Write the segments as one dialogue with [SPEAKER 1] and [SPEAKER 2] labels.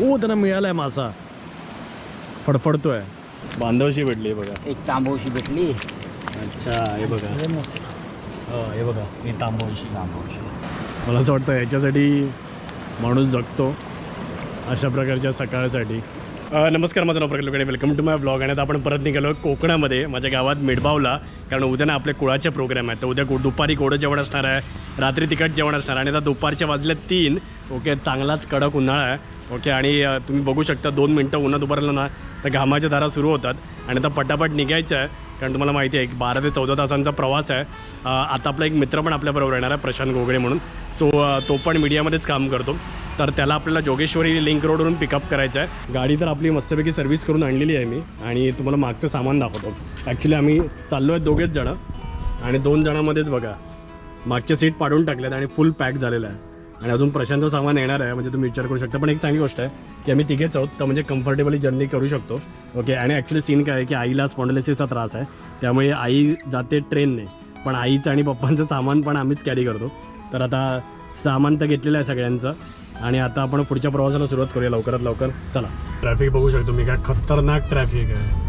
[SPEAKER 1] ओ त्यांना मिळालाय मासा फडफडतोय. बांधवशी भेटली बघा.
[SPEAKER 2] एक तांबूशी भेटली.
[SPEAKER 1] अच्छा हे बघा. हो हे बघा. हे तांबवशी तांबवशी मला असं वाटतं ह्याच्यासाठी माणूस जगतो अशा प्रकारच्या सकाळसाठी. नमस्कार माझं नाव प्रकल्पकडे वेलकम टू माय ब्लॉग आणि आता आपण परत निघालो कोकणामध्ये माझ्या गावात मिडबावला. कारण उद्या ना आपले कुळाचे प्रोग्राम आहेत. तर उद्या दुपारी गोडं जेवण असणार आहे रात्री तिखट जेवण असणार आहे. आणि आता दुपारच्या वाजले तीन. ओके चांगलाच कडक उन्हाळा आहे. ओके आणि तुम्ही बघू शकता दोन मिनटं उन्हात उभारलं ना तर घामाच्या धारा सुरू होतात. आणि आता पटापट निघायचं आहे कारण तुम्हाला माहिती आहे एक बारा ते चौदा तासांचा प्रवास आहे. आता आपला एक मित्र पण आपल्याबरोबर येणार आहे प्रशांत गोगडे म्हणून. सो तो पण मीडियामध्येच काम करतो. तर त्याला आपल्याला जोगेश्वरी लिंक रोडवरून पिकअप करायचं आहे. गाडी तर आपली मस्तपैकी सर्व्हिस करून आणलेली आहे मी आणि तुम्हाला मागचं सामान दाखवतो. ॲक्च्युली आम्ही चाललो आहे दोघेच जणं आणि दोन जणांमध्येच बघा मागचे सीट पाडून टाकल्यात आणि फुल पॅक झालेलं आहे. आणि अजून प्रशांतचं सामान येणार आहे म्हणजे तुम्ही विचार करू शकता. पण एक चांगली गोष्ट आहे की आम्ही तिघेच आहोत तर म्हणजे कम्फर्टेबली जर्नी करू शकतो. ओके आणि ॲक्च्युली सीन काय आहे की आईला स्पॉन्डलेसिसचा त्रास आहे त्यामुळे आई जाते ट्रेनने पण आईचं आणि पप्पांचं सामान पण आम्हीच कॅरी करतो. तर आता सामान तर घेतलेलं आहे सगळ्यांचं. आणि आता आपण पुढच्या प्रवासाला सुरुवात करूया लवकरात लवकर. चला. ट्रॅफिक बघू शकतो मी काय खतरनाक ट्रॅफिक आहे.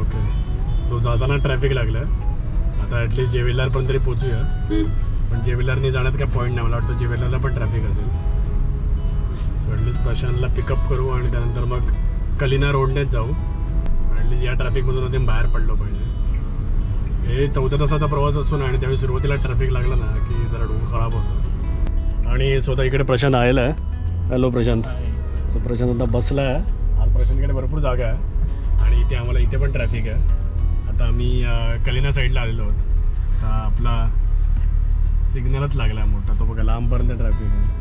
[SPEAKER 1] ओके सो जाताना ट्रॅफिक लागलं. आता ॲटलिस्ट जेवेलरपर्यंत तरी पोचूया. पण जेवेलरनी जाण्यात काय पॉईंट नाही. मला वाटतं जेवेलरला पण ट्रॅफिक असेल. सो ॲटलिस्ट प्रशांतला पिकअप करू आणि त्यानंतर मग कलिना रोडनेच जाऊ. ॲटलिस्ट या ट्रॅफिकमधून आधी बाहेर पडलो पाहिजे. हे चौदा तासाचा प्रवास असतो ना आणि त्यावेळी सुरुवातीला ट्रॅफिक लागलं ना की जरा डोकं खराब होतं. आणि स्वतः इकडे प्रशांत आलेला आहे. हॅलो प्रशांत. सो प्रशांत आता बसला आहे. आज प्रशांतकडे भरपूर जागा आहे. आणि इथे आम्हाला इथे पण ट्रॅफिक आहे. आता आम्ही कलिना साईडला आलेलो आहोत. आता आपला सिग्नलच लागला आहे मोठा. तो बघा लांबपर्यंत ट्रॅफिक आहे.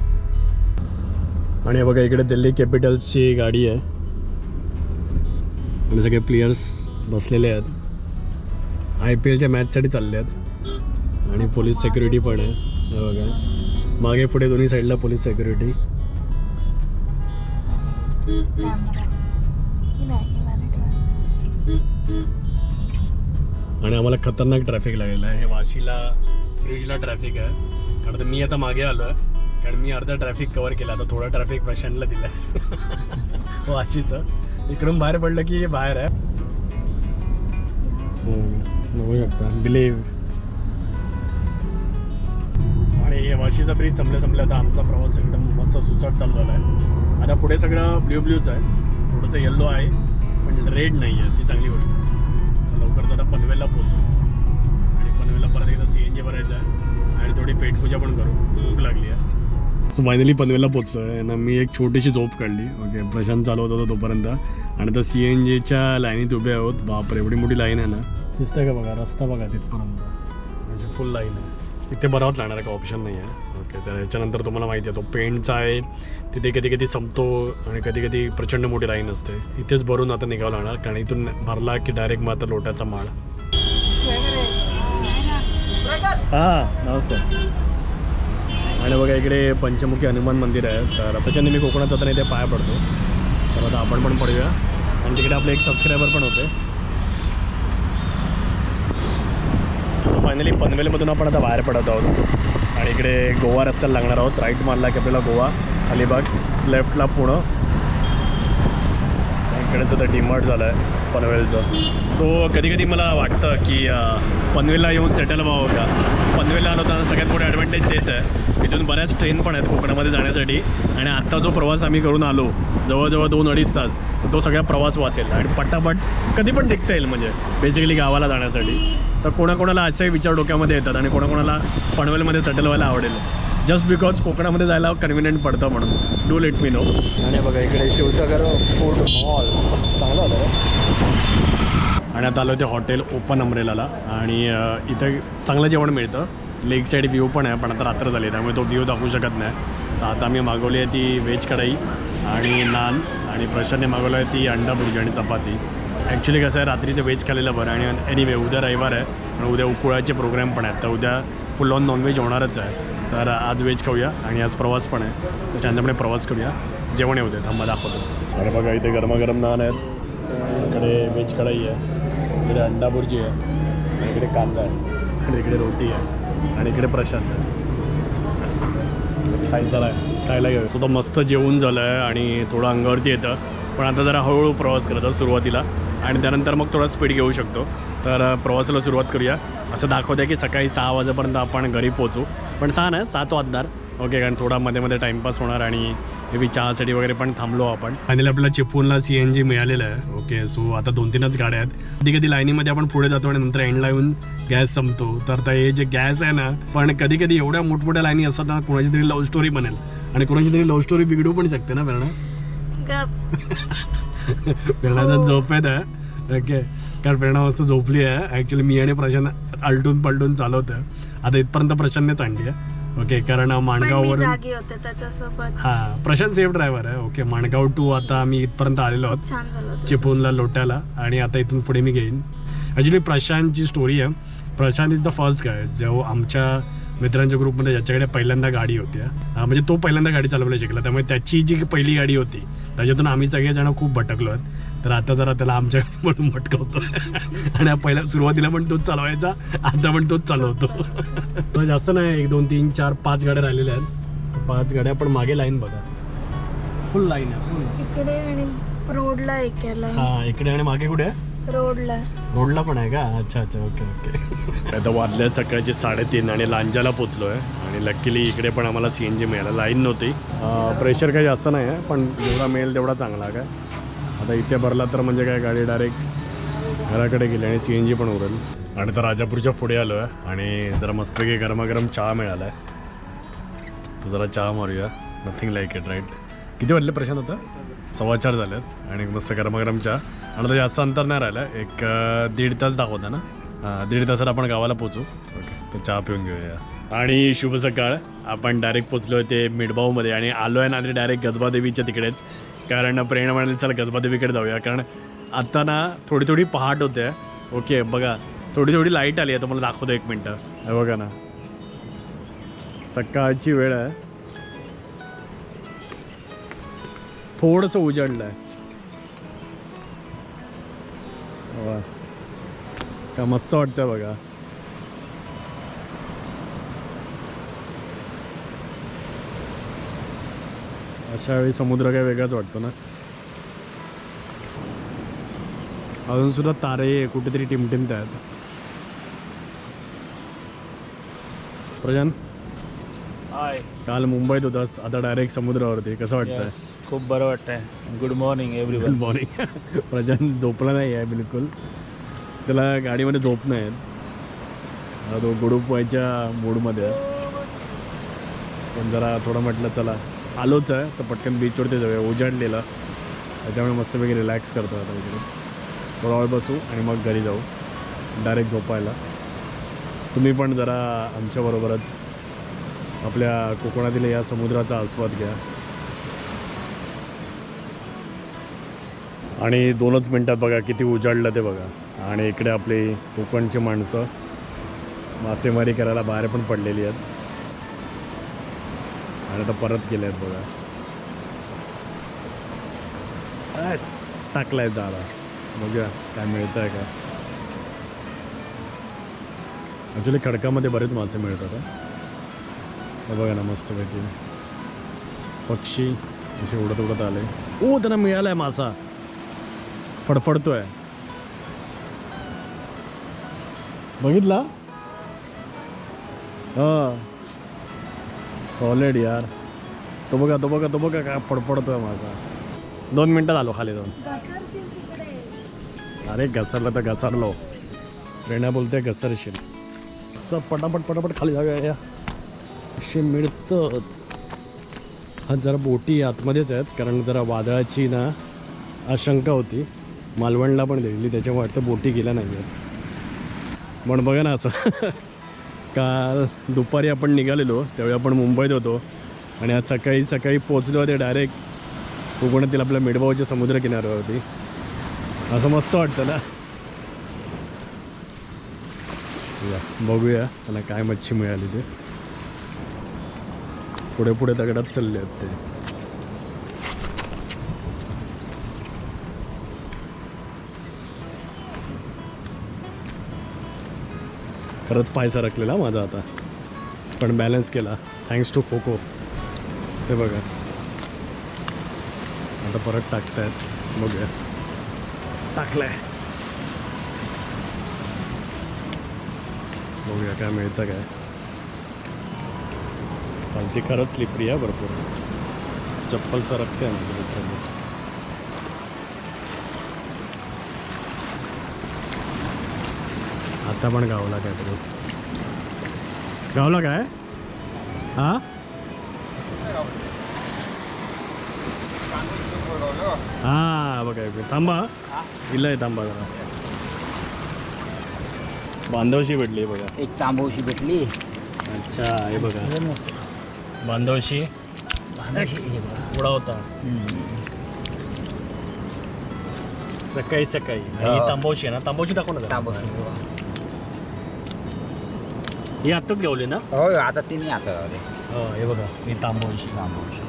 [SPEAKER 1] आणि बघा इकडे दिल्ली कॅपिटल्सची गाडी आहे. आणि सगळे प्लेयर्स बसलेले आहेत. आय पी एलच्या मॅचसाठी चालले आहेत. आणि पोलीस सेक्युरिटी पण आहे. बघा. मागे पुढे दोन्ही साईडला पोलीस सेक्युरिटी आणि आम्हाला खतरनाक ट्रॅफिक लागलेलं आहे. हे वाशीला ब्रिजला ट्रॅफिक आहे. कारण मी आता मागे आलो आहे कारण मी अर्धा ट्रॅफिक कवर केला. आता थोडा ट्रॅफिक प्रशांतला दिला वाशीचं हो, इकडून बाहेर पडलं की हे बाहेर आहे. बघू शकता बिलीव्ह आणि वाशीचा ब्रिज संपल्या संपल्या आता आमचा प्रवास एकदम मस्त सुसाट चालू झाला आहे. आता पुढे सगळं ब्ल्यू ब्ल्यूच आहे. थोडंसं येल्लो आहे. पण रेड नाही आहे ती चांगली गोष्ट आहे. तर लवकरच आता पनवेलला पोहोचू. पनवेलला परत एकदा सी एन जी भरायचं आहे. आणि थोडी पेटपूजा पण करू. भूक लागली आहे. सो फायनली पनवेलला पोचलो आहे ना मी एक छोटीशी झोप काढली. ओके प्रशांत चालवत होता तोपर्यंत. आणि आता सी एन जीच्या लाईनीत उभे आहोत. बापरे एवढी मोठी लाईन आहे ना. दिसतंय का बघा? रस्ता बघा तिथपर्यंत. म्हणजे फुल लाईन आहे. तिथे बरावच लागणार का? ऑप्शन नाही आहे. ओके तर याच्यानंतर तुम्हाला माहिती आहे तो पेंटचा आहे. तिथे कधी कधी संपतो आणि कधी कधी प्रचंड मोठी लाईन असते. इथेच भरून आता निघावं लागणार. कारण इथून भरला की डायरेक्ट मग आता लोट्याचा माळ. हां नमस्कार. आणि बघा इकडे पंचमुखी हनुमान मंदिर आहे. तर त्याच्याने मी कोकणात जाताना इथे पाया पडतो. तर आता आपण पण पडूया. आणि तिकडे आपले एक सबस्क्रायबर पण होते. सो फायनली पनवेलमधून आपण आता बाहेर पडत आहोत. आणि इकडे गोवा रस्त्याला लागणार आहोत. राईट मारला की आपल्याला गोवा अलिबाग लेफ्टला पुणं. इकडेच तर डिमार्ट झालं आहे पनवेलचं. सो कधी कधी मला वाटतं की पनवेलला येऊन सेटल व्हावं का? पनवेलला आलो तर सगळ्यात मोठं ॲडव्हान्टेज तेच आहे. इथून बऱ्याच ट्रेन पण आहेत कोकणामध्ये जाण्यासाठी. आणि आत्ता जो प्रवास आम्ही करून आलो जवळजवळ दोन अडीच तास तो सगळा प्रवास वाचेल. आणि पटापट कधी पण टिकता येईल म्हणजे बेसिकली गावाला जाण्यासाठी. तर कोणाकोणाला असे विचार डोक्यामध्ये येतात आणि कोणाकोणाला पनवेलमध्ये सेटल व्हायला आवडेल. जस्ट बिकॉज कोकणामध्ये जायला कन्व्हिनियंट पडतं म्हणून. Do let me know. आणि बघा इकडे शिवसागर फूड मॉल. चांगलं होतं आणि आता आलो ते हॉटेल ओपन अमरेलाला आणि इथं चांगलं जेवण मिळतं. लेक साईड व्ह्यू पण आहे पण आता रात्र झाली त्यामुळे तो व्ह्यू दाखवू शकत नाही. तर आता आम्ही मागवली आहे ती व्हेज कढाई आणि नान. आणि प्रशांतने मागवलं आहे ती अंडा भुर्जी आणि चपाती. ॲक्च्युली कसं आहे रात्रीचं व्हेज खाल्लेलं बरं आणि एनिवे उद्या रविवार आहे. आणि उद्या उकुळाचे प्रोग्राम पण आहेत. तर उद्या फुल ऑन नॉनव्हेज होणारच आहे. तर आज व्हेज खाऊया आणि आज प्रवास पण आहे. तर शांतपणे प्रवास करूया. जेवण येऊ दे थांबा दाखवतो आणि बघा इथे गरमागरम नान आहेत. इकडे व्हेज कढाई आहे. इकडे अंडा भुर्जी आहे. आणि इकडे कांदा आहे. आणि इकडे रोटी आहे. आणि इकडे प्रशांत आहे. खायला चला. खायला घेऊ स्वतः मस्त जेवून झालं आहे आणि थोडं अंगावरती येतं. पण आता जरा हळूहळू प्रवास करतात सुरुवातीला. आणि त्यानंतर मग थोडा स्पीड घेऊ शकतो. तर प्रवासाला सुरुवात करूया. असं दाखवतं की सकाळी सहा वाजेपर्यंत आपण घरी पोचू पण सहा नाही सात वाजणार. ओके कारण थोडा मध्ये मध्ये टाईमपास होणार आणि मे बी चहासाठी वगैरे पण थांबलो आपण. आणि आपल्याला चिपळूणला सी एन जी मिळालेलं आहे. ओके सो आता दोन तीनच गाड्या आहेत. कधी कधी लाईनीमध्ये आपण पुढे जातो आणि नंतर एंडला येऊन गॅस संपतो. तर आता हे जे गॅस आहे ना पण कधी कधी एवढ्या मोठमोठ्या लाईनी असतात ना कोणाची तरी लव्ह स्टोरी बनेल. आणि कोणाची तरी लव्ह स्टोरी बिघडू पण शकते ना प्रेरणा? प्रेरणाचा झोप येत आहे ओके. कारण प्रेरणा मस्त झोपली आहे. ॲक्च्युली मी आणि प्रशांत आलटून पलटून चालवतं आता इथपर्यंत प्रशांतनेच आणली आहे. ओके कारण
[SPEAKER 2] पण मी
[SPEAKER 1] माणगाववरून
[SPEAKER 2] जागी होते त्याच्यासोबत.
[SPEAKER 1] हा प्रशांत सेफ ड्रायव्हर आहे. ओके माणगाव टू आता आम्ही इथपर्यंत आलेलो आहोत. चिपळूणला लोट्याला. आणि आता इथून पुढे मी घेईन. ॲक्च्युली प्रशांतची स्टोरी आहे. Prashant is the first guy जो आमच्या मित्रांच्या ग्रुपमध्ये ज्याच्याकडे पहिल्यांदा गाडी होती हा, म्हणजे तो पहिल्यांदा गाडी चालवायला शिकला. त्यामुळे त्याची जी पहिली गाडी होती त्याच्यातून आम्ही सगळेजण खूप भटकलो. आहेत तर आता जरा त्याला आमच्या म्हणून भटकवतो. आणि पहिल्या सुरुवातीला पण तोच चालवायचा आता पण तोच चालवतो. जास्त नाही एक दोन तीन चार पाच गाड्या राहिलेल्या आहेत. पाच गाड्या पण मागे लाईन बघा. फुल लाईन आहे. full.
[SPEAKER 2] इकडे आणि रोडला
[SPEAKER 1] हा इकडे आणि मागे कुठे आहे?
[SPEAKER 2] रोडला.
[SPEAKER 1] रोडला पण आहे का? अच्छा अच्छा ओके ओके. आता वाजल्या सकाळचे साडेतीन आणि लांजाला पोचलो आहे आणि लकीली इकडे पण आम्हाला सी एन जी मिळाला. लाईन नव्हती. प्रेशर काही जास्त नाही आहे पण जेवढा मिळेल तेवढा चांगला काय? आता इथे भरला तर म्हणजे काय गाडी डायरेक्ट घराकडे गेली आणि सी एन जी पण उरेल. आणि तर राजापूरच्या पुढे आलो आहे आणि जरा मस्तपैकी गरमागरम चहा मिळाला आहे तर जरा चहा मारूया. नथिंग लाईक इट राईट किती वाजले प्रशांत आता? सव्वा चार झालेत. आणि मस्त गरमागरम चहा. आणि जास्त अंतर नाही राहिलं. एक दीड तास दाखवतं ना? दीड तासात आपण गावाला पोचू ओके. तर चहा पिऊन घेऊया. आणि शुभ सकाळ. आपण डायरेक्ट पोचलो ते मिडबाऊमध्ये आणि आलो आहे ना आणि डायरेक्ट गजबादेवीच्या तिकडेच. कारण प्रेरणा म्हणाली चला गजबादेवीकडे जाऊया. कारण आता ना थोडी थोडी पहाट होते. ओके बघा. थोडी थोडी लाइट आली आहे तर मला दाखवतो एक मिनटं. हे बघा ना. सकाळची वेळ आहे. थोडंसं उजाडलं आहे वा का मस्त वाटतंय बघा. अशा वेळी समुद्र काय वेगळाच वाटतो ना. अजून सुद्धा तारे कुठेतरी टिमटिमत आहेत. प्रजन?
[SPEAKER 3] हाय.
[SPEAKER 1] काल मुंबईत होतास आता डायरेक्ट समुद्रावरती. कसं वाटतंय?
[SPEAKER 3] खूप बरं वाटतंय. Good morning everyone
[SPEAKER 1] good morning Prajan झोपला नाही आहे बिलकुल. त्याला गाडीमध्ये झोप नाही आहेत तो गुडूप व्हायच्या मूडमध्ये आहे. पण जरा थोडं म्हटलं चला. आलोच आहे तर पटकन बीचवरती जाऊया. उजाडलेलं त्याच्यामुळे मस्तपैकी रिलॅक्स करतो आता इकडे. थोडा वेळ बसू आणि मग घरी जाऊ. डायरेक्ट झोपायला. तुम्ही पण जरा आमच्याबरोबरच आपल्या कोकणातील या समुद्राचा आस्वाद घ्या. आणि दोनच मिनटात बघा किती उजाडलं ते बघा. आणि इकडे आपली कोकणची माणसं मासेमारी करायला बाहेर पण पडलेली आहेत. आणि आता परत गेले आहेत बघा. आ, टाकलाय दादा बघूया काय मिळतं आहे का. ॲक्च्युली खडकामध्ये बरेच मासे मिळतात हे बघा ना मस्त पैकी. पक्षी असे उडत उडत आले. ओ त्यांना मिळालाय मासा फडफडतोय. बघितला? हा. सॉलिड यार. तो बघा तो बघा तो बघा काय फडफडतोय माझा. दोन मिनटात आलो खाली जाऊन. अरे घसरलं तर घसरलो. प्रेरणा बोलते घसरशील. चल पटापट पटापट खाली जाऊया या. असे मिळतं हा जरा बोटी आतमध्येच आहेत कारण जरा वादळाची ना आशंका होती. मालवणला पण दिली त्याच्यामुळे वाटतं बोटी गेल्या नाही आहेत पण बघा ना असं. काल दुपारी आपण निघालेलो त्यावेळी आपण मुंबईत होतो. आणि आज सकाळी सकाळी पोचलो ते डायरेक्ट कोकणातील आपल्या मिडबावच्या समुद्रकिनाऱ्यावरती. असं मस्त वाटतं ना. या बघूया त्यांना काय मच्छी मिळाली ते. पुढे पुढे दगडात चालले आहेत ते. परत पाय सरकलेला माझा आता. पण बॅलन्स केला. थँक्स टू खोको हे बघा. आता परत टाकतायत. बघूया. टाकलंय. बघूया काय मिळतं काय. चालती खरंच स्लिपरी आहे भरपूर. चप्पल सरकते म्हणजे मित्रांनो आता पण गावला काय तरी गावला काय? हा? हा बघा. थांबा. इला थांबा जरा. बांधवशी भेटली बघा.
[SPEAKER 4] एक तांबूशी भेटली.
[SPEAKER 1] अच्छा हे बघा. बांधवशी उडा होता. सकाळी सकाळी. तांबवशी आहे ना? तांबवशी दाखव ना जरा.
[SPEAKER 4] तांबूशी
[SPEAKER 1] ही आत्ताच गावली ना?
[SPEAKER 4] हो आता तिन्ही आता
[SPEAKER 1] हो हे बघा. ही तांबवशी.
[SPEAKER 4] तांबूशी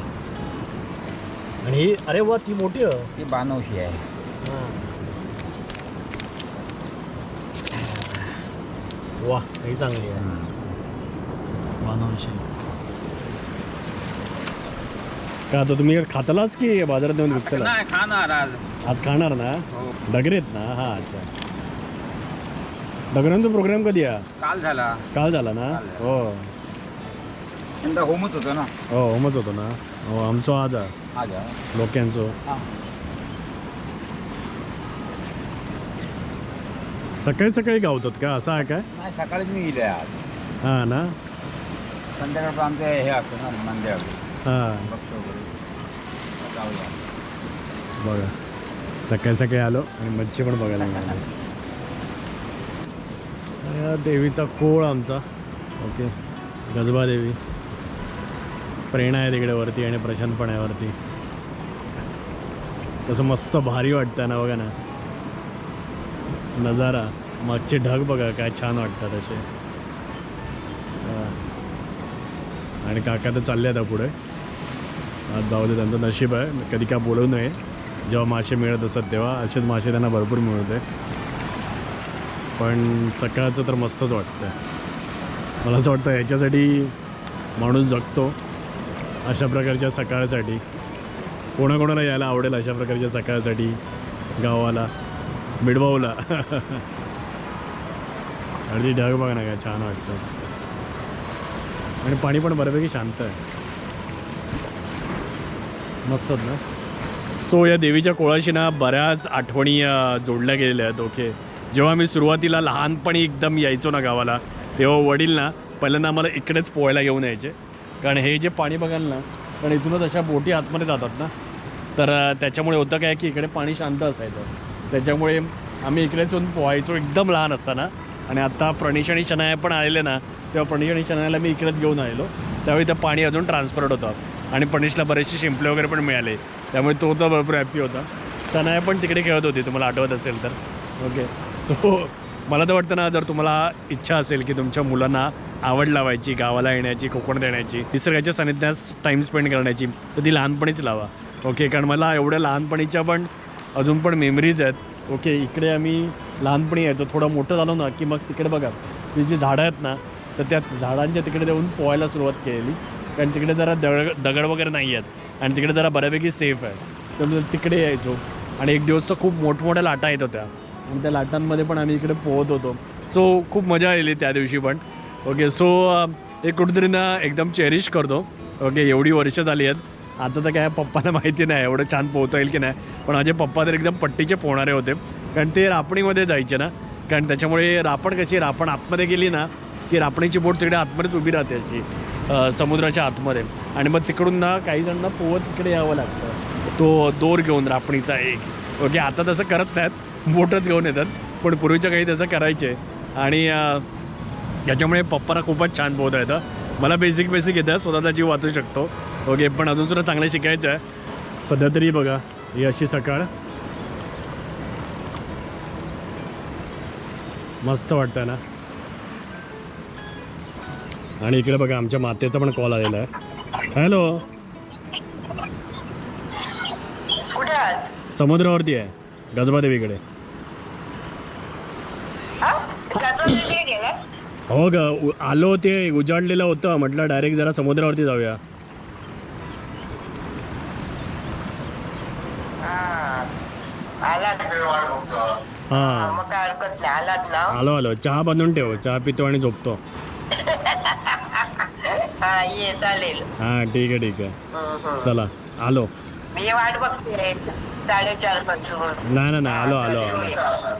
[SPEAKER 1] आणि ही अरे वा ती मोठी
[SPEAKER 4] ती बानवशी आहे.
[SPEAKER 1] वा ही चांगली आहे. बांधवशी का आता तुम्ही खातालाच की बाजारात नेऊन विकताला
[SPEAKER 4] नाही खाणार आज.
[SPEAKER 1] आज खाणार ना?
[SPEAKER 4] हो.
[SPEAKER 1] डगरेत ना? हा अच्छा. डगरांचा प्रोग्राम कधी आहे?
[SPEAKER 4] काल झाला.
[SPEAKER 1] काल झाला ना?
[SPEAKER 4] काल झाला.
[SPEAKER 1] हो.
[SPEAKER 4] यंदा होमच होतं ना?
[SPEAKER 1] हो होमच होतो ना? हो आमचो आज
[SPEAKER 4] हा.
[SPEAKER 1] लोक्यांचो.
[SPEAKER 4] हा.
[SPEAKER 1] सकाळी सकाळी गावतात का? असं आहे काय?
[SPEAKER 4] नाही सकाळीच मी गेले आज.
[SPEAKER 1] हा ना?
[SPEAKER 4] संध्याकाळचं आमचं हे असतं ना मंदिर
[SPEAKER 1] हां.
[SPEAKER 4] वगैरे जाऊया
[SPEAKER 1] बघा. सकाळी सकाळी आलो आणि मच्छी पण बघायला मिळाली. आणि हा देवीचा कोळ आमचा. ओके. गजबा देवी. प्रेरणा आहे तिकडे वरती आणि प्रशांत पण आहे वरती. तसं मस्त भारी वाटतं ना बघा ना. नजारा. मागचे ढग बघा काय छान वाटतात असे. आणि काका तर चालले आता पुढे. आज जाऊ दे त्यांचं नशीब आहे. कधी काय बोलवू नये. जेव्हा मासे मिळत असतात तेव्हा असेच मासे त्यांना भरपूर मिळते. पण सकाळचं तर मस्तच वाटतं मला असं वाटतं ह्याच्यासाठी माणूस जगतो अशा प्रकारच्या सकाळसाठी. कोणाकोणाला यायला आवडेल अशा प्रकारच्या सकाळसाठी? गावाला मिडवाऊला. आणि ती ढग बघा ना काय छान वाटतं. आणि पाणी पण बऱ्यापैकी शांत आहे. मस्तच ना. सो या देवीच्या कोळाशी ना बऱ्याच आठवणी जोडल्या गेलेल्या आहेत ओके जेव्हा मी सुरुवातीला लहानपणी एकदम यायचो ना गावाला तेव्हा वडील ना पहिल्यांदा आम्हाला इकडेच पोहायला घेऊन यायचे. कारण हे जे पाणी बघाल ना कारण इथूनच अशा बोटी आतमध्ये जातात ना. तर त्याच्यामुळे होतं काय की इकडे पाणी शांत असायचं. त्याच्यामुळे आम्ही इकडेच येऊन पोहायचो एकदम लहान असताना. आणि आता प्रणीश आणि शनाया पण आलेले ना तेव्हा प्रणीश आणि शनायाला मी इकडेच घेऊन आलेलो. त्यावेळी ते पाणी अजून ट्रान्सफर्ड होतं. आणि प्रणीशला बरेचसे शिंपले वगैरे पण मिळाले. त्यामुळे तो तर भरपूर हॅपी होता. सनाया पण तिकडे खेळत होती तुम्हाला आठवत असेल तर. ओके सो मला तर वाटतं ना जर तुम्हाला इच्छा असेल की तुमच्या मुलांना आवड लावायची गावाला येण्याची कोकण देण्याची निसर्गाच्या सानिध्यात टाईम स्पेंड करण्याची तर ती लहानपणीच लावा. ओके कारण मला एवढ्या लहानपणीच्या पण अजून पण मेमरीज आहेत. ओके इकडे आम्ही लहानपणी यायचो थोडं मोठं झालो ना की मग तिकडे बघा. ती जी झाडं आहेत ना तर त्या झाडांच्या तिकडे देऊन पोहायला सुरुवात केलेली. कारण तिकडे जरा दगड दगड वगैरे नाही आहेत. आणि तिकडे जरा बऱ्यापैकी सेफ आहे. तर तिकडे यायचो. आणि एक दिवस तर खूप मोठमोठ्या लाटा येत होत्या. आणि त्या लाटांमध्ये पण आम्ही इकडे पोहत होतो. सो खूप मजा आली त्या दिवशी पण. ओके सो हे कुठेतरी ना एकदम चेरिश करतो. ओके एवढी वर्ष झाली आहेत. आता तर काय पप्पांना माहिती नाही एवढं छान पोहता येईल की नाही. पण माझे पप्पा तर एकदम पट्टीचे पोहणारे होते. कारण ते रापणीमध्ये जायचे ना. कारण त्याच्यामुळे रापण कशी रापण आतमध्ये गेली ना की रापणीची बोट तिकडे आतमध्येच उभी राहते अशी. समुद्राच्या आतमध्ये. आणि मग तिकडून ना काही जणांना पोहत तिकडे यावं लागतं. तो दोर घेऊन रापणीचा एक. ओके आता तसं करत नाहीत. बोटच घेऊन येतात. पण पूर्वीच्या काही तसं करायचे. आणि याच्यामुळे पप्पाला खूपच छान पोहता येतं. मला बेसिक बेसिक येतं. स्वतःचा जीव वाचू शकतो. ओके पण अजून सुद्धा चांगलं शिकायचं आहे. सध्या तरी बघा ही अशी सकाळ. मस्त वाटतं ना? आणि इकडे बघा आमच्या मातेचा पण कॉल आलेला आहे. हॅलो समुद्रावरती आहे गजबादेवीकडे
[SPEAKER 5] हो?
[SPEAKER 1] ग आलो ते उजाडलेलं होतं. म्हटलं डायरेक्ट जरा समुद्रावरती जाऊया. हा. आलो आलो. चहा बनवून ठेव. चहा पितो आणि झोपतो.
[SPEAKER 5] हा ये चालेल.
[SPEAKER 1] हां ठीक आहे ठीक आहे. चला आलो.
[SPEAKER 5] मी वाट बघते साडेचारपासून.
[SPEAKER 1] नाही नाही नाही आलो आलो आलो.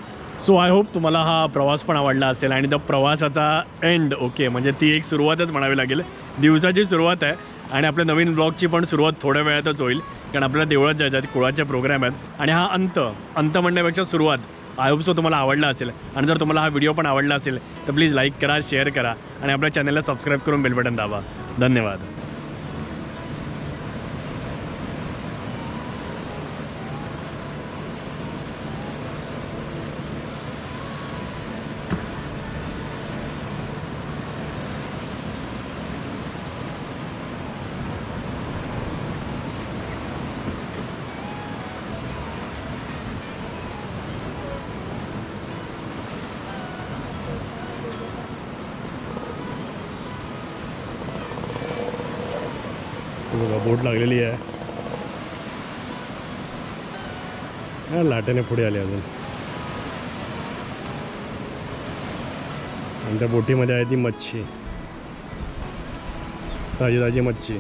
[SPEAKER 1] सो आय होप तुम्हाला हा प्रवास पण आवडला असेल आणि द प्रवासाचा एंड ओके म्हणजे ती एक सुरुवातच म्हणावी लागेल. दिवसाची सुरुवात आहे आणि आपल्या नवीन ब्लॉगची पण सुरुवात थोड्या वेळातच होईल. कारण आपल्याला देवळात जायचं आहे कुळाचे प्रोग्राम आहेत. आणि हा अंत अंत म्हणण्यापेक्षा सुरुवात. आय होप सो तुम्हाला आवडला असेल. आणि जर तुम्हाला हा व्हिडिओ पण आवडला असेल तर प्लीज लाईक करा शेअर करा आणि आपल्या चॅनलला सबस्क्राईब करून बेल बटन दाबा. धन्यवाद. बघा बोट लागलेली आहे. हा, लाटेने पुढे आली अजून. आणि त्या बोटीमध्ये आहे ती मच्छी. ताजी ताजी मच्छी.